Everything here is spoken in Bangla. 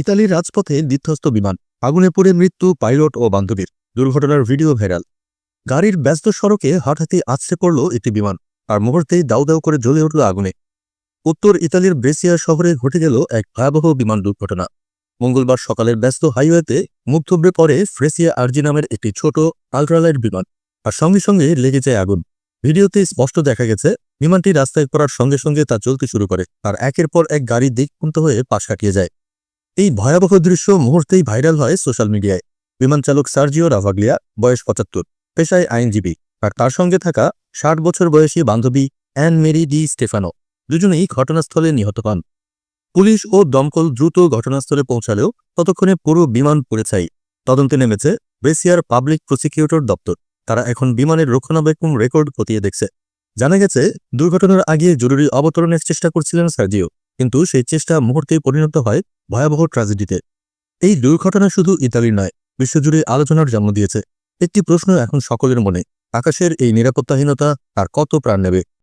ইতালির রাজপথে বিধ্বস্ত বিমান, আগুনে পড়ে মৃত্যু, পাইলট ও বান্ধবীর। দুর্ঘটনার ভিডিও ভাইরাল। গাড়ির ব্যস্ত সড়কে হঠাৎই আছড়ে পড়ল একটি বিমান, আর মুহূর্তেই দাউ দাউ করে জ্বলে উঠল আগুনে। উত্তর ইতালির ব্রেসিয়া শহরে ঘটে গেল এক ভয়াবহ বিমান দুর্ঘটনা। মঙ্গলবার সকালের ব্যস্ত হাইওয়েতে মুখ থুবড়ে পড়ে ফ্রেসিয়া আরজি নামের একটি ছোট আলট্রালাইট বিমান, আর সঙ্গে সঙ্গে লেগে যায় আগুন। ভিডিওতে স্পষ্ট দেখা গেছে, বিমানটি রাস্তায় পড়ার সঙ্গে সঙ্গে তা চলতে শুরু করে, আর একের পর এক গাড়ি দিকপুন্ত হয়ে পাশ কাটিয়ে যায়। এই ভয়াবহ দৃশ্য মুহূর্তেই ভাইরাল হয় সোশ্যাল মিডিয়ায়। বিমান চালক সার্জিও রাভাগলিয়া, বয়স পঁচাত্তর, পেশায় আইনজীবী। আর তার সঙ্গে থাকা ষাট বছর বয়সী বান্ধবী অ্যান মেরি ডি স্টেফানো দুজনেই ঘটনাস্থলে নিহত হন। পুলিশ ও দমকল দ্রুত ঘটনাস্থলে পৌঁছালেও ততক্ষণে পুরো বিমান পুড়ে ছাই। তদন্তে নেমেছে বেসিয়ার পাবলিক প্রসিকিউটর দপ্তর। তারা এখন বিমানের রক্ষণাবেক্ষণ রেকর্ড খতিয়ে দেখছে। জানা গেছে, দুর্ঘটনার আগে জরুরি অবতরণের চেষ্টা করছিলেন সার্জিও, কিন্তু সেই চেষ্টা মুহূর্তেই পরিণত হয় ভয়াবহ ট্র্যাজেডিতে এই দুর্ঘটনা শুধু ইতালির নয়, বিশ্বজুড়ে আলোচনার জন্ম দিয়েছে। একটি প্রশ্ন এখন সকলের মনে, আকাশের এই নিরাপত্তাহীনতা আর কত প্রাণ নেবে?